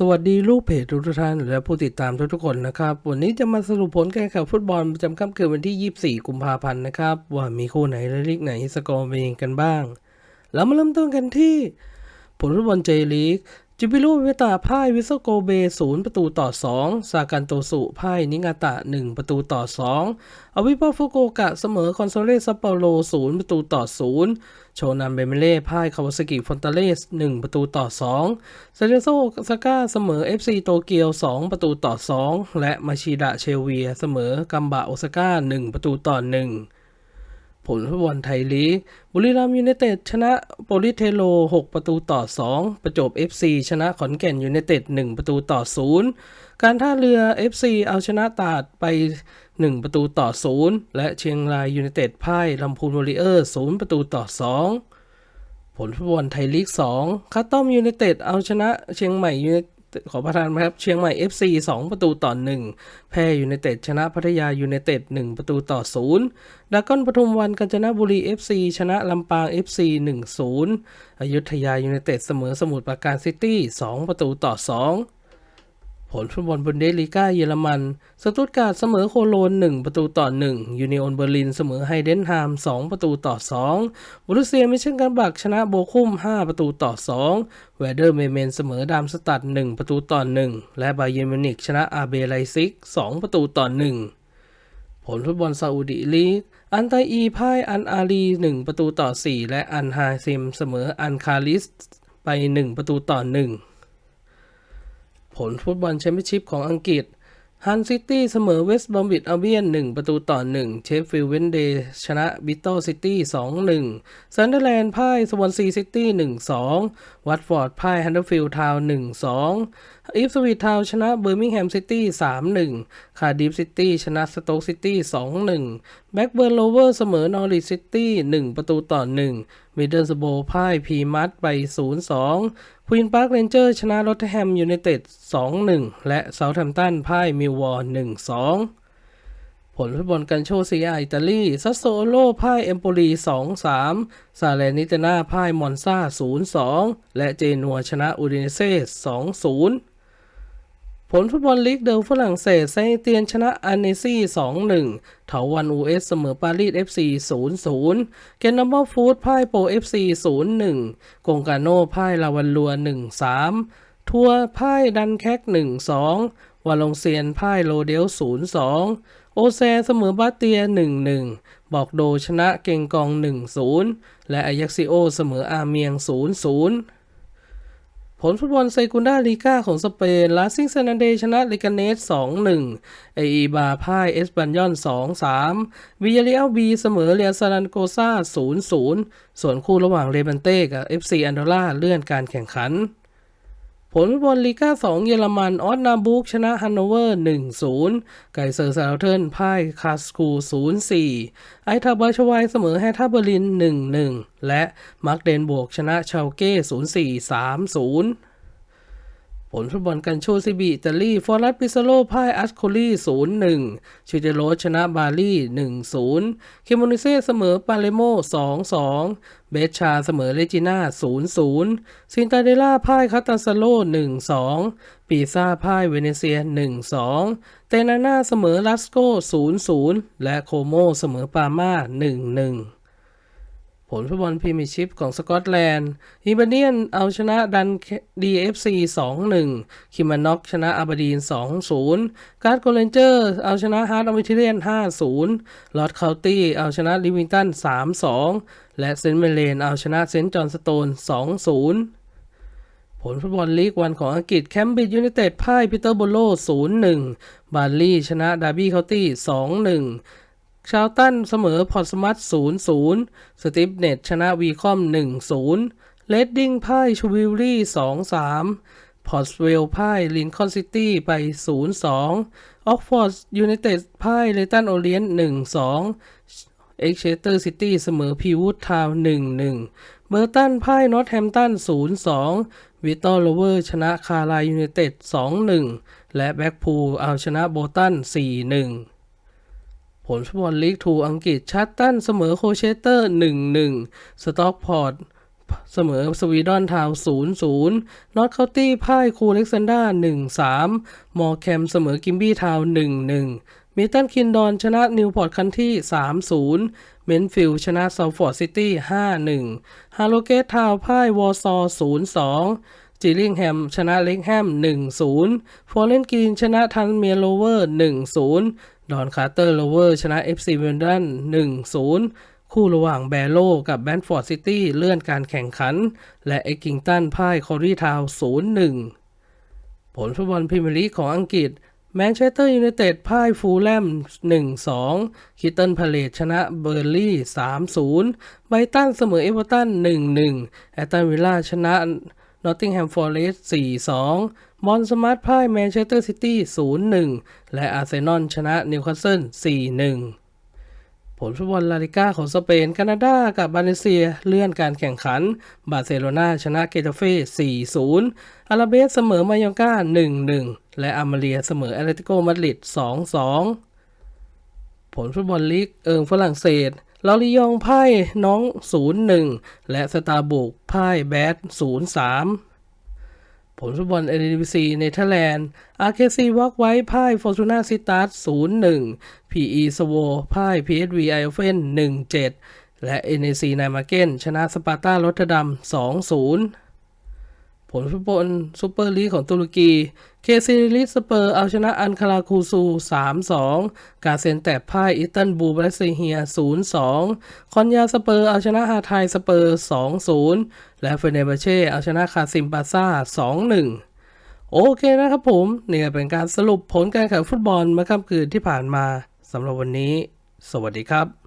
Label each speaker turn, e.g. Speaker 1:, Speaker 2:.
Speaker 1: สวัสดีลูกเพจทุกท่านและผู้ติดตามทุกๆคนนะครับ วันนี้จะมาสรุปผลการแข่งฟุตบอลประจำค่ำคืนวันที่ 24 กุมภาพันธ์นะครับ ว่ามีคู่ไหนและลีกไหนสกอร์เป็นยังไงกันบ้าง แล้วมาเริ่มต้นกันที่ ผลฟุตบอลเจลีก จูบิลูเวตาพ่ายวิโซโกเบศูนประตูต่อ 2 ซากันโตสุพ่ายนิงาตะ 1 ประตูต่อ 2 อวิปาฟุโกกะเสมอคอนโซเลซัปเปโรศูนประตูต่อ 0 โชนันเบเมเล่พ่ายคาวาซากิฟอนตาเลส 1 ประตูต่อ 2 เซเรโซซาก้าเสมอ FC โตเกียว 2 ประตูต่อ 2 และมาชิดะเชลเวียเสมอกัมบะโอซาก้า 1 ประตูต่อ 1 ผลฟุตบอลไทยลีก บุรีรัมย์ยูไนเต็ดชนะโปลิเทโล 6 ประตูต่อ 2 ประจบ FC ชนะขอนแก่นยูไนเต็ด 1 ประตูต่อ 0 การท่าเรือ FC เอาชนะตาดไป 1 ประตูต่อ 0 และเชียงรายยูไนเต็ดพ่ายลำพูนวอริเออร์ 0 ประตูต่อ 2 ผลฟุตบอลไทยลีก 2คัตตอมยูไนเต็ดเอาชนะเชียงใหม่ยูไนเขอประทานครับ เชียงใหม่ FC 2 ประตูต่อ 1 แพรยูไนเต็ดชนะพัทยายูไนเต็ด1 ประตูต่อ 0ดากอนปทุมวันกาญจนบุรี FC ชนะลำปาง FC 1-0อยุธยายูไนเต็ดเสมอสมุทรปราการซิตี้ 2 ประตูต่อ 2 ลฟุตบอลบุนเดสลีกาเยอรมัน สตุตการ์ดเสมอโคโลน 1 ประตูต่อ 1 ยูเนิโอนเบอร์ลินเสมอไฮเดนฮาม2ประตูต่อ 2บรุเซียมิเชนกันบักชนะโบคุม 5 ประตูต่อ2แวเดอร์เมเมนเสมอดามสตัด 1 ประตูต่อ 1 และบาเยมินิกชนะอาเบไลซิก 2 ประตูต่อ 1 ผลฟุตบอลซาอุดิลีกอันไตอีพ่ายอันอาลี1 ประตูต่อ 4 และอันฮาซิมเสมออันคาลิสไป 1 ประตูต่อ 1 ผลฟุตบอลแชมเปี้ยนชิพของอังกฤษฮันซิตี้เสมอเวสต์บอมบิดอัลเบียน 1 ประตูต่อ 1 เชฟฟิลด์เวนเดย์ชนะบิตโตซิตี้2-1ซันเดอร์แลนด์พ่ายสวอนซีซิตี้1-2 วัตฟอร์ดพ่ายฮันเดอร์ฟิลด์ทาวน์1-2 อีฟสวีททาวน์ชนะเบอร์มิงแฮมซิตี้3-1 คาร์ดิฟซิตี้ชนะสโต๊กซิตี้2-1 แบ็กเบิร์นโรเวอร์เสมอนอริซิตี้1 ประตูต่อ 1 มิดเดิลสโบพ่ายพีมัดไป 0-2ควีนพาร์คเรนเจอร์ชนะลอตแฮมยูไนเต็ด 2-1 และเซาท์แฮมตันพ่ายมิลวอร์ 1-2 ผลฟุตบอลกันโชซีอาอิตาลีซัสโซโลพ่ายเอมโปลี 2-3 ซาเลนิตนาพ่ายมอนซา0-2 และเจนัวชนะอูดิเนเซ่2-0 ผลฟุตบอลลีกเดิมฝรั่งเศสไซเตียนชนะอันเนซี่2-1เถาวันอูเอสเสมอปารีส FC 0-0 เกนนัมเบอร์ฟูดพ่ายโป FC 0-1 กงกาโน่พ่ายลาวันลัว 1-3 ทัวร์พ่ายดันแคก 1-2 วาลงเซียนพ่ายโลเดล 0-2 โอแซเสมอบาเตีย 1-1 บอกโดชนะเกงกอง 1-0 และอายักซิโอเสมออาเมียง 0-0 ผลฟุตบอลเซกุนดาลีกาของสเปน ลาซิงเซนันเดชนะลิกาเนส 2-1 เออีบาพ่ายเอสปันยอน 2-3 วิยาเรียลบีเสมอเรียซารันโกซา0-0 ส่วนคู่ระหว่างเรเบนเต้กับเอฟซีอันโดล่าเลื่อนการแข่งขัน ลฟุตบอลลีกา2 เยอรมัน ออสนาบุกชนะฮันโนเวอร์ 1-0 ไกเซอร์ซาลเทิร์นพ่ายคาสคู 0-4 ไอทาบาชวายเสมอแฮท่าเบอร์ลิน 1-1 และมาร์กเดนบวกชนะชาวเก้ 0-4 3-0 ผลฟุตบอลกันโชซิบิอิตาลี ฟอรัสปิซโลพ่ายอัสโคลี0-1 ชิเจโรชนะบาลี1-0 เคมอนิเซ่เสมอปาเลโม 2-2 เบชชาเสมอเลจิน่า 0-0 ซินตาเดล่าพ่ายคาตาซาโล 1-2 ปีซาพ่ายเวเนเซีย 1-2 เตนาน่าเสมอลัสโก 0-0 และโคโมเสมอปาม่า 1-1 ผลฟุตบอลพรีเมียร์ชิพของสกอตแลนด์ฮิบาเนียนเอาชนะดันดีเอฟซี2-1คิมานอกชนะอาบดีน2-0การ์ดโกเลนเจอร์เอาชนะฮาร์ดอมิเทียน5-0ลอร์ดเคาน์ตี้เอาชนะลิวิงตัน3-2และเซนต์เมเลนเอาชนะเซนต์จอห์นสโตน2-0ผลฟุตบอลลีกวันของอังกฤษแคมบริดจ์ยูไนเต็ดพ่ายปีเตอร์โบโล 0-1 บาร์ลี่ชนะดาร์บี้เคาน์ตี้ 2-1 ชาวตันเสมอพอร์ตสมัต0-0สติปเน็ตชนะวีคอม1-0เลดดิ้งพ่ายชูวิลลี่2-3พอร์ตเวลพ่ายลินคอนซิตี้ไป 0-2ออกฟอร์ดยูไนเต็ดพ่ายเลตันโอเลียน1-2เอ็กเชเตอร์ซิตี้เสมอพีวูดทาวน์1-1 เบอร์ตันพ่ายนอตแฮมตัน0-2 วิตตอร์โลเวอร์ชนะคารายูไนเต็ด2-1 และแบ็กพูลเอาชนะโบตัน4-1 ผลฟุตบอลลีกทูอังกฤษชัตตันเสมอโคเชสเตอร์ 1-1 สต็อกพอร์ตเสมอสวีดอนทาวน์0 0นอตเคาน์ตี้พ่ายคูเล็กซันดา1 3มอร์แคมเสมอกิมบี้ทาวน์1 1มิตันคินดอนชนะนิวพอร์ตคันที่3 0เมนฟิลด์ชนะซาวฟอร์ดซิตี้5 1ฮาโลเกตทาวพ่ายวอร์ซอ0 2จิลลิงแฮมชนะเล็กแฮม1-0ฟอร์เรนกีนชนะทันเมียโลเวอร์1-0 ดอนคาร์เตอร์โลเวอร์ชนะ FC เวนดัน1-0 คู่ระหว่างแบโลกับแบนฟอร์ดซิตี้เลื่อนการแข่งขัน และเอ็กกิงตันพ่ายคอรีทาว0-1 ผลฟุตบอลพรีเมียร์ลีกของอังกฤษแมนเชสเตอร์ยูไนเต็ดพ่ายฟูลแลม 1-2 คิตเติลพาเลตชนะเบอร์ลี่ 3-0 ไบรตันเสมอเอเวอร์ตัน 1-1 แอตตันวิลล่าชนะนอตติงแฮมฟอร์เรสต์4-2 มอนสมาร์ทพ่ายแมนเชสเตอร์ซิตี้0-1 และอาร์เซนอลชนะนิวคาสเซิล4-1 ผลฟุตบอลลาลิก้าของสเปนแคนาดากับบาเลเซียเลื่อนการแข่งขัน บาร์เซโลนาชนะเกตาเฟ่4-0 อาราเบสเสมอมายองกา1-1 และอามาเรียเสมอแอตเลติโกมาดริด2-2 ผลฟุตบอลลีกเอิงฝรั่งเศสลอริยองพ่ายน้อง 0-1 และสตาร์บุกพ่ายแบด 0-3 ผลฟุตบอลเอเดนซีเนเธอร์แลนด์อาร์เคซีวอกไว้พ่ายฟอร์ตูนาซิตัส0-1พีอีสโวพ่ายพีเอสวีไอเฟน1-7และเอเนซีไนมาเก้นชนะสปาร์ตาโรตเทอร์ดัม2-0 ผลฟุตบอลซูเปอร์ลีกของตุรกี เคซีลิสเปอร์เอาชนะอันคาราคูซู 3-2 กาเซนแตบพ่ายอิสตันบูลบรัสเฮีย 0-2 คอนยาสเปอร์เอาชนะฮาไทยสเปอร์ 2-0 และเฟเนเบเช่เอาชนะคาซิมบาซ่า 2-1โอเคนะครับผมนี่ก็เป็นการสรุปผลการแข่งฟุตบอลเมื่อค่ำคืนที่ผ่านมาสำหรับวันนี้ สวัสดีครับ